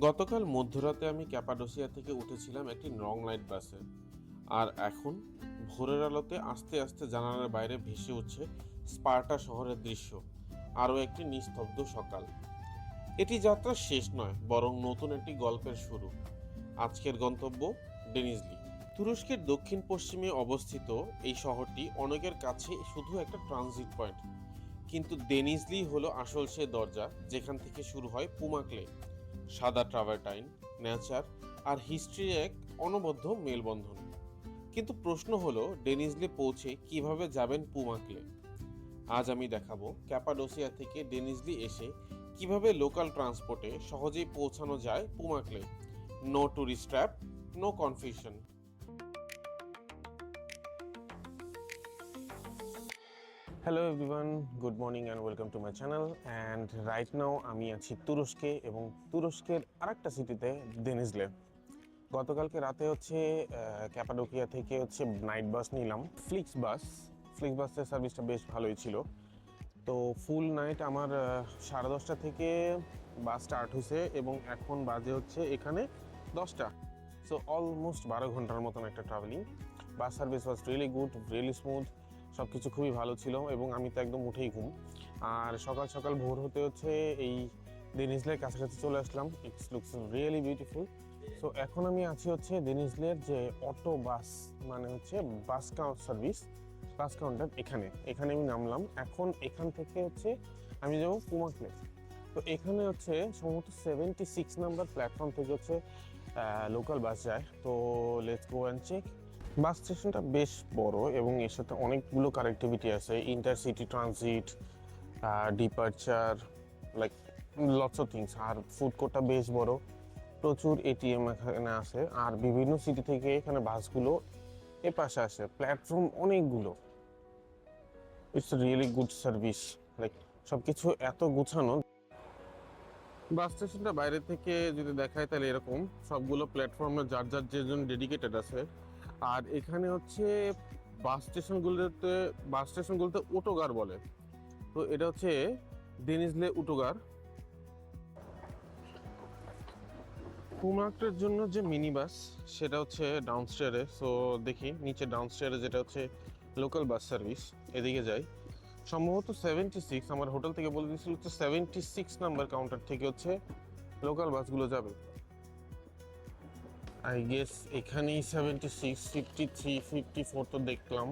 গতকাল মধ্যরাতে আমি ক্যাপাডোসিয়া থেকে উঠেছিলাম একটি লং লাইট বাসে। আর এখন ভোরের আলোতে আস্তে আস্তে জানালার বাইরে ভেসে উঠছে স্পার্টা শহরের দৃশ্য, আরও একটি নিস্তব্ধ সকাল। এটি যাত্রা শেষ নয়, বরং নতুন একটি গল্পের শুরু। আজকের গন্তব্য ডেনিজলি তুরস্কের দক্ষিণ পশ্চিমে অবস্থিত এই শহরটি অনেকের কাছে শুধু একটা ট্রানজিট পয়েন্ট। কিন্তু ডেনিজলি হলো আসল সে দরজা যেখান থেকে শুরু হয় পুমাকলে সাদা ট্রাভার্টাইন নেচার আর হিস্ট্রির এক অনবদ্য মেলবন্ধন। কিন্তু প্রশ্ন হলো ডেনিজলে পৌঁছে কীভাবে যাবেন পুমাকলে আজ আমি দেখাবো ক্যাপাডোসিয়া থেকে ডেনিজলি এসে কীভাবে লোকাল ট্রান্সপোর্টে সহজেই পৌঁছানো যায় Pamukkale no tourist trap no confusion hello everyone good morning and welcome to my channel and right now আমি আছি তুরস্কে এবং তুরস্কের আরেকটা সিটিতে ডেনিজলে গতকালকে রাতে হচ্ছে ক্যাপাডোকিয়া থেকে হচ্ছে নাইট বাস নিলাম। ফ্লিক্স বাস ফ্লিক্স বাসের সার্ভিসটা বেশ ভালোই ছিল। তো ফুল নাইট আমার সাড়ে দশটা থেকে বাস স্টার্ট হয়েছে এবং এখন বাজে হচ্ছে এখানে দশটা। সো অলমোস্ট বারো ঘণ্টার মতন একটা traveling bus service was really good really smooth সব কিছু খুবই ভালো ছিল এবং আমি তো একদম উঠেই ঘুম। আর সকাল সকাল ভোর হতে হচ্ছে এই ডেনিসলের কাছাকাছি চলে আসলাম। It's looks really beautiful so এখন আমি আছি হচ্ছে ডেনিসলের যে অটো বাস মানে হচ্ছে বাস সার্ভিস বাস কাউন্টার এখানে। এখানে আমি নামলাম। এখন এখান থেকে হচ্ছে আমি যাব পুমাকলে তো এখানে হচ্ছে সম্ভবত সেভেন্টি সিক্স নাম্বার প্ল্যাটফর্ম থেকে হচ্ছে লোকাল বাস যায়। তো let's go and check bus স্টেশনটা বেশ বড় এবং এর সাথে অনেকগুলো কানেক্টিভিটি আছে। Intercity transit departure like lots of things R food কোর্টটা বেশ বড়। প্রচুর এটিএম এখানে আছে। আর বিভিন্ন সিটি থেকে এখানে বাসগুলো এ পাশে আসে। প্ল্যাটফর্ম অনেকগুলো। It's really good service like সব কিছু এত গুছানো। বাস স্টেশনটা বাইরে থেকে যদি দেখায় তাহলে এরকম। সবগুলো প্ল্যাটফর্মে যার যার যেজন ডেডিকেটেড আছে। আর এখানে হচ্ছে বাস স্টেশনগুলোতে বাস স্টেশনগুলোতে অটোগার বলে। তো এটা হচ্ছে ডেনিজলে অটোগার কুমার্টের জন্য যে মিনি বাস সেটা হচ্ছে ডাউনস্টেয়ারে সো দেখি, নিচে ডাউনস্টেয়ারে যেটা হচ্ছে লোকাল বাস সার্ভিস এদিকে যাই। সম্ভবত সেভেন্টি সিক্স আমার হোটেল থেকে বলে দিয়েছিল হচ্ছে সেভেন্টি সিক্স নাম্বার কাউন্টার থেকে হচ্ছে লোকাল বাসগুলো যাবে। আই গেস এখানেই seventy six fifty three fifty four তো দেখলাম।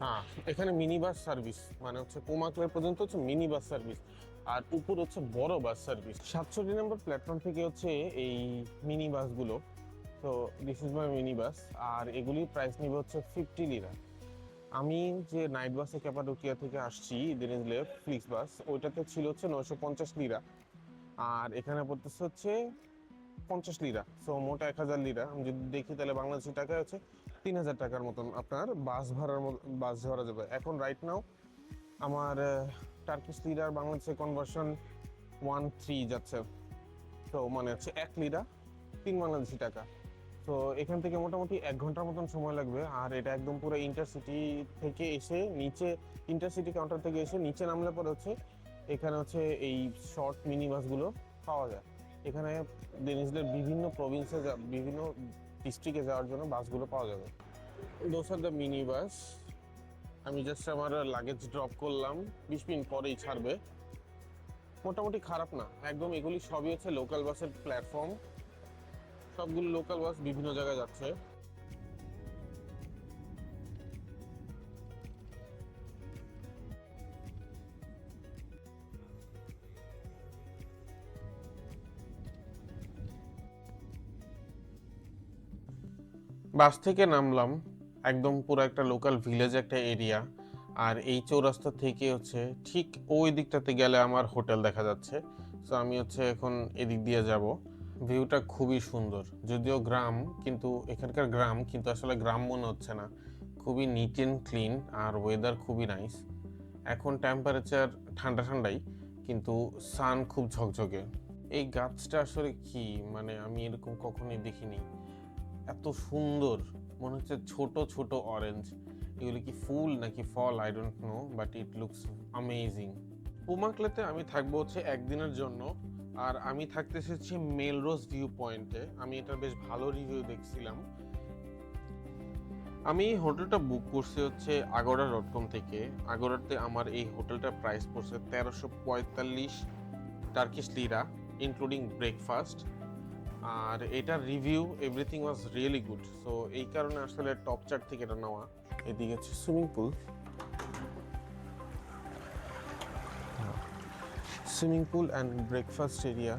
হ্যাঁ এখানে মিনি বাস সার্ভিস মানে হচ্ছে কোমাকলের পর্যন্ত হচ্ছে মিনি বাস সার্ভিস আর উপর হচ্ছে বড় বাস সার্ভিস সাতষট্টি নম্বর প্ল্যাটফর্ম থেকে হচ্ছে এই মিনি বাসগুলো তো this is my mini bus আর এগুলির প্রাইস নিবে হচ্ছে ফিফটি লিরা আমি যে নাইট বাসে ক্যাপাডোকিয়া থেকে আসছি দিনেজলে ফ্লিক্স বাস ওইটাতে ছিল হচ্ছে নয়শো পঞ্চাশ লিরা আর এখানে পড়তেছে হচ্ছে পঞ্চাশ লিরা সো মোট এক হাজার লিরা আমি যদি দেখি তাহলে বাংলাদেশি টাকায় হচ্ছে তিন হাজার টাকার মতন আপনার বাস ভাড়ার বাস ধরা যাবে। এখন রাইট নাও আমার টার্কিশ লিরার বাংলাদেশে কনভার্সন ওয়ান থ্রি যাচ্ছে। তো মানে হচ্ছে এক লিরা তিন বাংলাদেশি টাকা। তো এখান থেকে মোটামুটি এক ঘণ্টার মতন সময় লাগবে। আর এটা একদম পুরো ইন্টারসিটি থেকে এসে নিচে ইন্টারসিটি কাউন্টার থেকে এসে নিচে নামলে পরে হচ্ছে এখানে হচ্ছে এই শর্ট মিনি বাসগুলো পাওয়া যায়। এখানে ডেনিসলের বিভিন্ন প্রভিন্সে বিভিন্ন ডিস্ট্রিক্টে যাওয়ার জন্য বাসগুলো পাওয়া যাবে। দোস আর দ্য মিনি বাস আমি জাস্ট আমার লাগেজ ড্রপ করলাম। বিশ মিনিট পরেই ছাড়বে। মোটামুটি খারাপ না। একদম এগুলি সবই হচ্ছে লোকাল বাসের প্ল্যাটফর্ম সবগুলো লোকাল বাস বিভিন্ন জায়গায় যাচ্ছে। বাস থেকে নামলাম, একদম পুরো একটা লোকাল ভিলেজ একটা এরিয়া আর এই চৌরাস্তা থেকে হচ্ছে ঠিক ওই দিকটাতে গেলে আমার হোটেল দেখা যাচ্ছে। সো আমি হচ্ছে এখন এদিক দিয়ে যাব। ভিউটা খুবই সুন্দর, যদিও গ্রাম, কিন্তু এখানকার গ্রাম, কিন্তু আসলে গ্রাম মনে হচ্ছে না। খুবই নিট অ্যান্ড ক্লিন আর ওয়েদার খুবই নাইস এখন টেম্পারেচার ঠান্ডা ঠান্ডাই, কিন্তু সান খুব ঝকঝকে। এই গাছটা আসলে কি? মানে আমি এরকম কখনোই দেখিনি। এত সুন্দর। মনে হচ্ছে ছোট ছোট অরেঞ্জ এগুলো কি ফুল নাকি ফল? I don't know but it looks amazing পুমাকলেতে আমি থাকব হচ্ছে একদিনের জন্য, আর আমি থাকতেছি হচ্ছে মেলরোজ ভিউ পয়েন্টে আমি এটা বেশ ভালো রিভিউ দেখছিলাম। আমি হোটেলটা বুক করছি হচ্ছে আগোড়া ডট কম থেকে। আগোড়াতে আমার এই হোটেলটার প্রাইস পড়ছে তেরোশো পঁয়তাল্লিশ টার্কিশ লিরা ইনক্লুডিং ব্রেকফাস্ট আর এটার review everything was really good so এই কারণে আসলে টপ চার্ট থেকে এটা নেওয়া। এদিকে হচ্ছে swimming pool swimming pool and breakfast area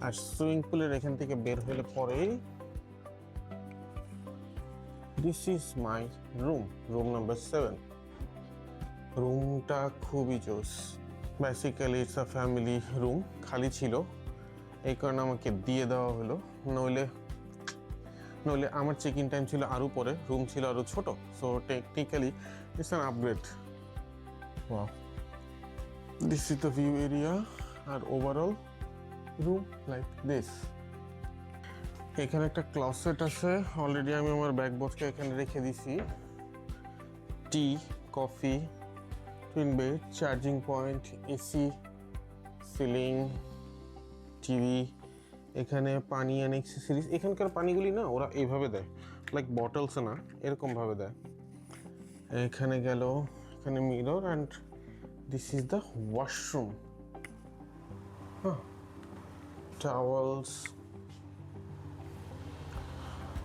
R swimming পুলের এখান থেকে বের হলে পরেই this is my room room number seven রুমটা খুবই জোস। Basically it's a family room খালি ছিল। এই কারণে আমাকে দিয়ে দেওয়া হলো। নইলে নইলে আমার চেক ইন টাইম ছিল আরও পরে রুম ছিল আরও ছোট। So technically it's an upgrade this is the view area R overall room like this এখানে একটা ক্লসেট আছে। অলরেডি আমি আমার ব্যাগ বক্সটা এখানে রেখে দিছি। Tea coffee twin bed charging point AC ceiling TV এখানে পানি অ্যান্ড এক্সেসরিজ এখানকার পানিগুলি না, ওরা এইভাবে দেয়। লাইক বটলস না, এরকমভাবে দেয়। এখানে গেল, এখানে mirror and this is the washroom হ্যাঁ towels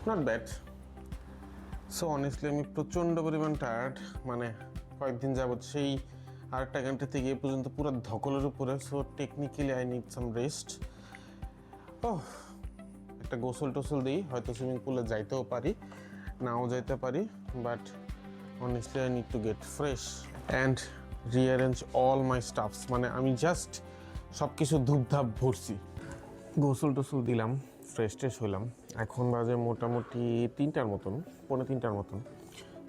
not bad so honestly আমি প্রচণ্ড পরিমাণ টায়ার্ড মানে কয়েকদিন যাবত সেই আরেকটা থেকে এ পর্যন্ত পুরো ধকলের উপরে so technically I need some rest ও একটা গোসল টোসল দিই, হয়তো সুইমিং পুলে যাইতেও পারি, নাও যাইতে পারি but honestly I need to get fresh and rearrange all my stuffs মানে আমি জাস্ট সব কিছু ধূপধাপ ভরছি। গোসল টোসল দিলাম ফ্রেশ ট্রেশ হইলাম। এখন বাজে মোটামুটি তিনটার মতন, পৌনে তিনটার মতন।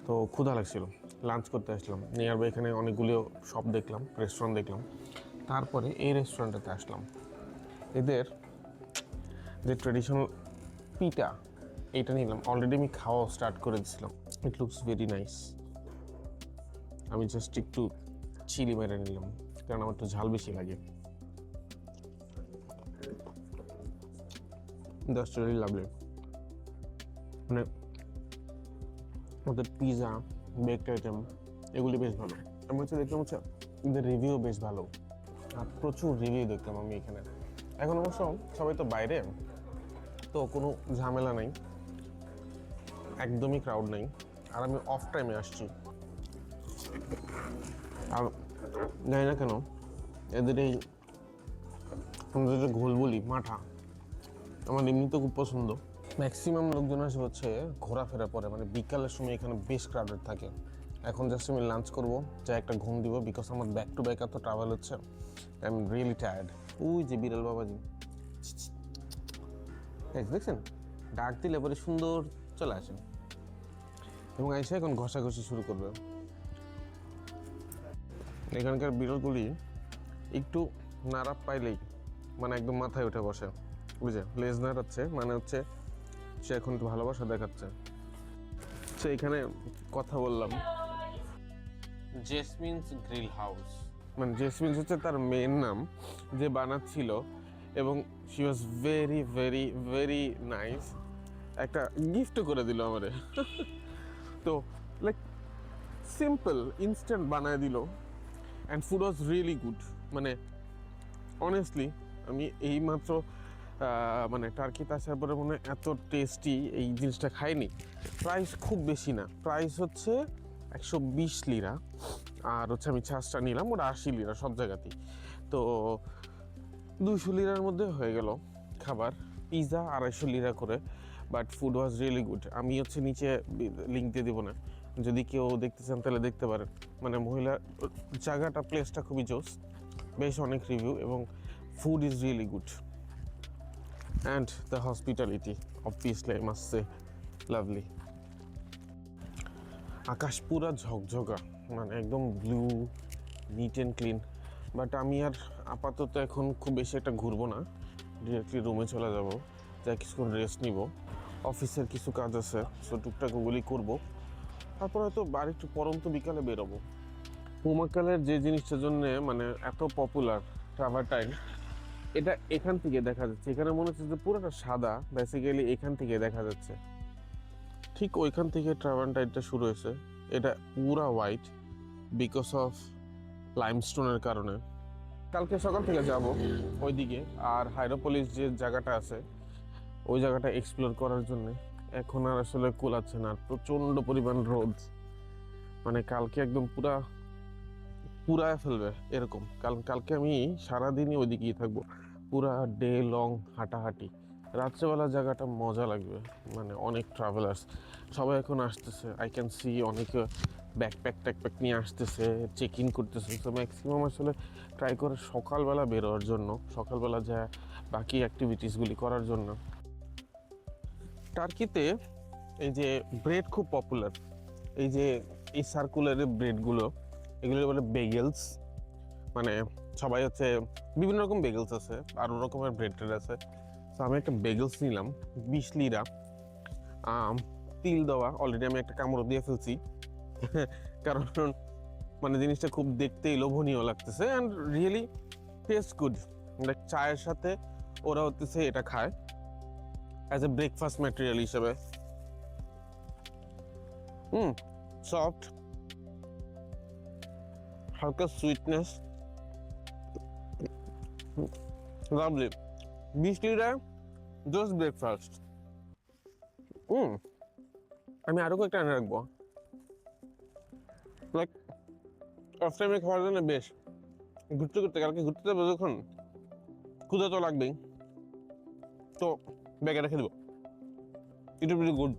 তো ক্ষুধা লাগছিল। লাঞ্চ করতে আসলাম। নিয়ার বাই এখানে অনেকগুলো শপ দেখলাম রেস্টুরেন্ট দেখলাম। তারপরে এই রেস্টুরেন্টটাতে আসলাম। এদের যে ট্রেডিশনাল পিটা এটা নিলাম। অলরেডি আমি খাওয়া স্টার্ট করে দিয়েছিলাম ইট লুকস ভেরি নাইস আমি জাস্ট একটু চিলি মেরে নিলাম, কারণ আমার একটু ঝাল বেশি লাগে। দ্যাটস রিয়েলি লাভলি মানে ওদের পিজা বেকড আইটেম এগুলি বেশ ভালো। আমি হচ্ছে দেখলাম হচ্ছে এদের রিভিউ বেশ ভালো। আর প্রচুর রিভিউ দেখলাম আমি এখানে। এখন অবশ্য সবাই তো বাইরে, তো কোনো ঝামেলা নেই। একদমই ক্রাউড নেই। আর আমি অফ টাইমে আসছি। আর জানি না কেন, এদের এই আমরা যেটা ঘোল বলি, মাঠা, আমার এমনিতেও খুব পছন্দ। ম্যাক্সিমাম লোকজন আসে হচ্ছে ঘোরাফেরা পরে মানে বিকালের সময় এখানে বেশ ক্রাউডেড থাকে। এখন জাস্ট আমি লাঞ্চ করব যা একটা ঘুম দিব বিকজ আমার ব্যাক টু ব্যাক এত ট্রাভেল হচ্ছে আই এম রিয়েলি টায়ার্ড ওই যে বিড়াল বাবাজি। দেখছেন? ডাক দিলে পরে সুন্দর চলে আসে। এবং এসে এখন ঘষাঘষি শুরু করবে। এখানকার বিড়ালগুলি একটু নাড়া পাইলেই মানে একদম মাথায় উঠে বসে। বুঝে লেজ নাড়াচ্ছে মানে হচ্ছে সে এখন একটু ভালোবাসা দেখাচ্ছে। সে এখানে কথা বললাম। Jasmine's grill house. মানে জেসমিনস হচ্ছে তার মেন নাম যে বানাচ্ছিল। এবং she was very very very nice একটা গিফটও করে দিল আমারে। তো লাইক সিম্পল ইনস্ট্যান্ট বানায় দিল। And food was really good মানে অনেস্টলি আমি এইমাত্র মানে টার্কিতে আসার পরে মনে এত টেস্টি এই জিনিসটা খাইনি। প্রাইস খুব বেশি না। প্রাইস হচ্ছে একশো বিশ লিরা আর হচ্ছে আমি ছাঁচটা নিলাম, ওটা আশি লিরা সব জায়গাতেই। তো দুশো লিরার মধ্যে হয়ে গেল খাবার। পিৎজা আড়াইশো লিরা করে। But food was really good আমি হচ্ছে নিচে লিঙ্ক দিয়ে দেবো না। যদি কেউ দেখতে চান তাহলে দেখতে পারেন। মানে মহিলা, জায়গাটা প্লেসটা খুবই জোস। বেশ অনেক রিভিউ এবং food is really good and the hospitality obviously I must say lovely আকাশ পুরা ঝকঝকা মানে একদম blue neat and clean but আমি আর আপাতত এখন খুব বেশি একটা ঘুরবো না ডিরেক্টলি রুমে চলে যাব, যা কিছুক্ষণ রেস্ট নিব। অফিসের কিছু কাজ আছে সো টুকটাক ওগুলি করব। তারপর হয়তো আর একটু পরন্ত বিকালে বেরোবো। পুমাকালের যে জিনিসটার জন্য মানে এত পপুলার ট্রাভারটাইন এটা এখান থেকে দেখা যাচ্ছে। এখানে মনে হচ্ছে যে পুরোটা সাদা বেসিক্যালি এখান থেকে দেখা যাচ্ছে। ঠিক ওইখান থেকে ট্রাভারটাইনটা শুরু হয়েছে। এটা পুরা হোয়াইট বিকজ অফ লাইমস্টোনের কারণে। কালকে সকাল থেকে যাব ওইদিকে। আর হাইরোপলিস যে জায়গাটা আছে, ওই জায়গাটা এক্সপ্লোর করার জন্য। এখন আর আসলে কোলাচ্ছে না প্রচণ্ড পরিমাণ রোদ। মানে কালকে একদম পুরা, পুরায় ফেলবে, এরকম। কাল, কালকে আমি সারাদিনই ওইদিকেই থাকব। পুরা ডে লং হাঁটাহাঁটি। রাত্রেবেলা জায়গাটা মজা লাগবে মানে অনেক ট্রাভেলার্স সবাই এখন আসতেছে আই ক্যান সি অনেকে ব্যাকপ্যাক ট্যাকপ্যাক নিয়ে আসতেছে চেক ইন করতেছে। তো ম্যাক্সিমাম আসলে ট্রাই করে সকালবেলা বেরোয়ার জন্য, সকালবেলা যা বাকি অ্যাক্টিভিটিসগুলি করার জন্য। টার্কিতে এই যে ব্রেড খুব পপুলার এই যে এই সার্কুলারের ব্রেডগুলো এগুলো বলে বেগেলস মানে সবাই হচ্ছে বিভিন্ন রকম বেগেলস আছে আরও রকমের ব্রেড ট্রেড আছে। তো আমি একটা বেগেলস নিলাম, বিশ লিরা। তিল দেওয়া অলরেডি আমি একটা কামড় দিয়ে ফেলছি। কারণ মানে জিনিসটা খুব দেখতেই লোভনীয় লাগতেছে and really taste good like চায়ের সাথে ওরা হতেছে এটা খায়। অ্যাজ এ ব্রেকফাস্ট ম্যাটেরিয়াল হিসেবে। হুম সফট হালকা sweetness lovely litre just breakfast hmm আমি আরও কয়েকটা এনে রাখব। লাইক অফ টাইমে খাওয়ার জন্য বেশ ঘুরতে ঘুরতে, কালকে ঘুরতে যাব যখন ক্ষুদা তো লাগবেই। তো ব্যাগে রেখে দেবো। ইট উইল গুড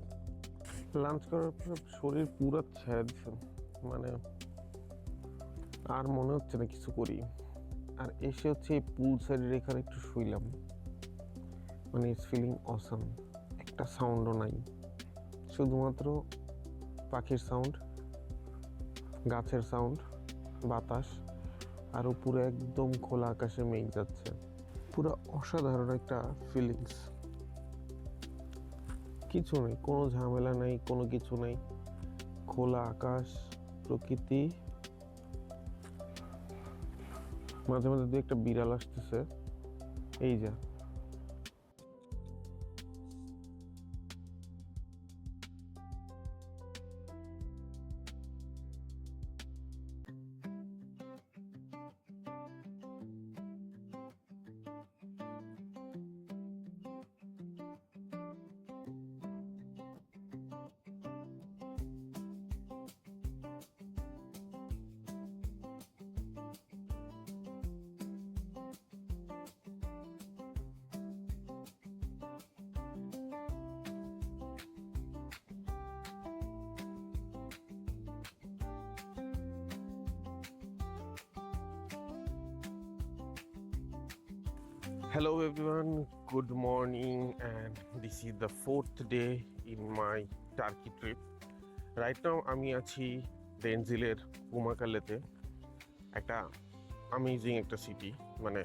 লাঞ্চ করার পর শরীর পুরো ছেড়ে দিচ্ছে মানে আর মনে হচ্ছে না কিছু করি। আর এসে হচ্ছে এই পুল সাইডের এখানে একটু শুইলাম। মানে ইটস ফিলিং অসাম একটা সাউন্ডও নাই। শুধুমাত্র পাখির সাউন্ড গাছের সাউন্ড বাতাস, আর উপরে একদম খোলা আকাশে মেঘ যাচ্ছে। পুরো অসাধারণ একটা ফিলিংস কিছু নেই, কোনো ঝামেলা নেই, কোনো কিছু নেই। খোলা আকাশ, প্রকৃতি। মাঝে মাঝে দু একটা বিড়াল আসতেছে। এই যা। Hello everyone, good morning, and this is the fourth day in my Turkey trip. Right now আমি আছি ডেনজিলের পুমাকালেতে একটা আমেজিং একটা সিটি মানে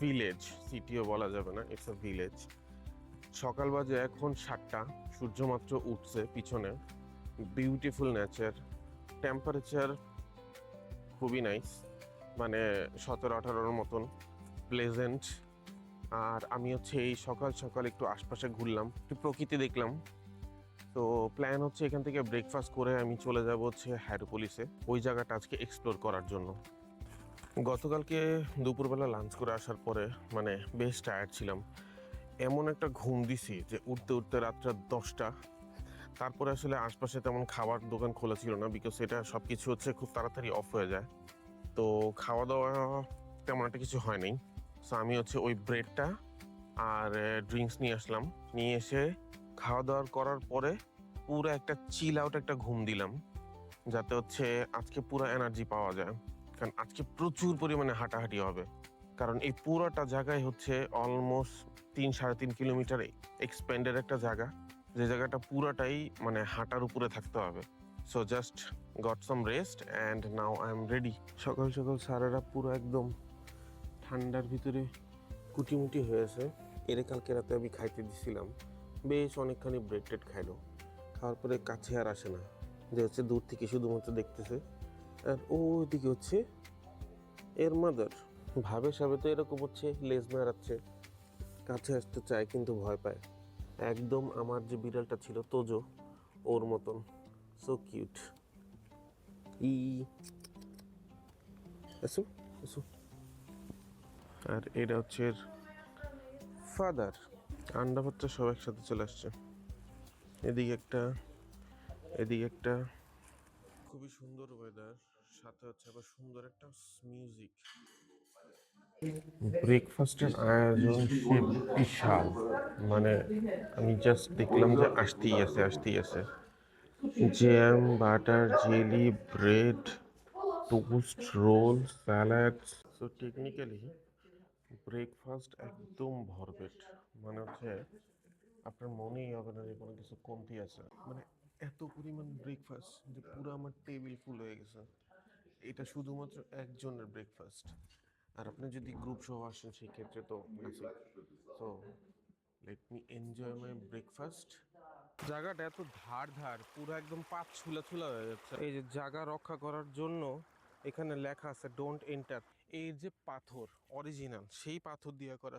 ভিলেজ সিটিও বলা যাবে না ইটস আ ভিলেজ সকাল বাজে এখন সাতটা সূর্য মাত্র উঠছে পিছনে বিউটিফুল নেচার টেম্পারেচার খুবই নাইস মানে সতেরো আঠারোর মতন প্লেজেন্ট আর আমি হচ্ছে এই সকাল সকাল একটু আশপাশে ঘুরলাম, একটু প্রকৃতি দেখলাম। তো প্ল্যান হচ্ছে এখান থেকে ব্রেকফাস্ট করে আমি চলে যাব হচ্ছে হ্যারোপলিসে ওই জায়গাটা আজকে এক্সপ্লোর করার জন্য। গতকালকে দুপুরবেলা লাঞ্চ করে আসার পরে মানে বেশ টায়ার্ড ছিলাম। এমন একটা ঘুম দিছি যে উঠতে উঠতে রাত্রা দশটা, তারপরে আসলে আশপাশে তেমন খাবার দোকান খোলা ছিল না বিকজ এটা সব কিছু হচ্ছে খুব তাড়াতাড়ি অফ হয়ে যায়। তো খাওয়া দাওয়া তেমন একটা কিছু হয় নাই। সো আমি হচ্ছে ওই ব্রেডটা আর ড্রিঙ্কস নিয়ে আসলাম। নিয়ে এসে খাওয়া দাওয়ার করার পরে পুরো একটা চিল আউট একটা ঘুম দিলাম। যাতে হচ্ছে আজকে পুরো এনার্জি পাওয়া যায়। কারণ আজকে প্রচুর পরিমাণে হাঁটাহাঁটি হবে। কারণ এই পুরোটা জায়গায় হচ্ছে অলমোস্ট তিন, সাড়ে তিন কিলোমিটার এক্সপেন্ডের একটা জায়গা। যে জায়গাটা পুরোটাই মানে হাঁটার উপরে থাকতে হবে। So just got some rest and now I am ready সকাল সকাল স্যারেরা পুরো একদম ঠান্ডার ভিতরে কুটিমুটি হয়েছে। এরে কালকে রাতে আমি খাইতে দিছিলাম। বেশ অনেকখানি ব্রেড টেড খাইলো। খাওয়ার পরে কাছে আর আসে না। যে হচ্ছে দূর থেকে শুধুমাত্র দেখতেছে। আর ও ওইদিকে হচ্ছে এর মাদার ভাবে সাবে তো এরকম হচ্ছে, লেজ নাড়াচ্ছে। কাছে আসতে চায় কিন্তু ভয় পায়। একদম আমার যে বিড়ালটা ছিল, তোজো, ওর মতন। সো কিউট ই, এসো এসো। আর এটা হচ্ছে ফাদার আন্ডা বাচ্চা সব একসাথে চলে আসছে। এদিকে একটা এদিকে একটা। খুবই সুন্দর ওয়েদার সাথে হচ্ছে আবার সুন্দর একটা মিউজিক ব্রেকফাস্টের আয়োজন সে বিশাল। মানে আমি জাস্ট দেখলাম যে আসতেই আছে আসতেই আছে। Jam butter jelly bread toast roll salad so technically breakfast একদম ভরপেট। মানে হচ্ছে আপনার মনেই হবে না যে কোনো কিছু কমতি আছে। মানে এত পরিমাণ ব্রেকফাস্ট যে পুরো আমার টেবিল ফুল হয়ে গেছে। এটা শুধুমাত্র একজনের ব্রেকফাস্ট আর আপনি যদি গ্রুপ সহ আসেন সেই ক্ষেত্রে তো so let me enjoy my breakfast জায়গাটা এত ধার ধার, পুরো একদম পাঁচ ছুলা ছুলা হয়ে যাচ্ছে। এই যে জায়গা রক্ষা করার জন্য এখানে লেখা আছে ডোন্ট এন্টার এই যে পাথর অরিজিনাল সেই পাথর দিয়ে করা